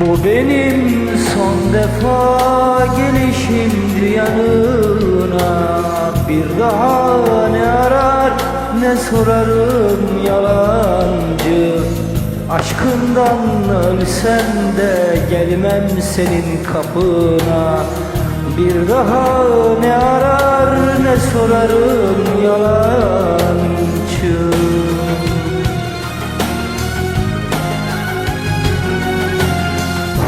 Bu benim son defa gelişimdi yanına. Bir daha ne arar ne sorarım yalancı. Aşkından ölsem de gelmem senin kapına. Bir daha ne arar ne sorarım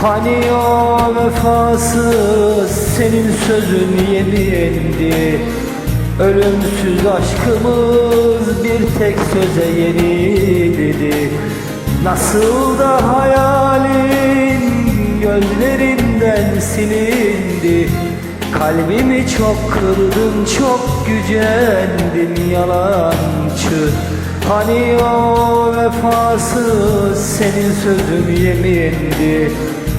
Hani o vefasız senin sözün yenildi Ölümsüz aşkımız bir tek söze yenildi Nasıl da hayalin gözlerimden silindi. Kalbimi çok kırdın çok gücendim yalancı. Hani o vefasız senin sözün yemindi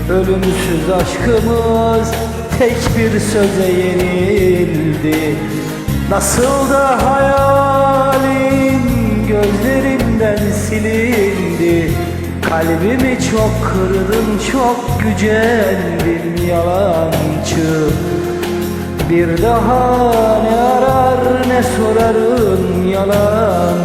Ölümsüz aşkımız tek bir söze yenildi. Nasıl da hayalin gözlerimden silindi. Kalbimi çok kırdın çok gücendim yalancı. Bir daha ne arar ne sorarım yalan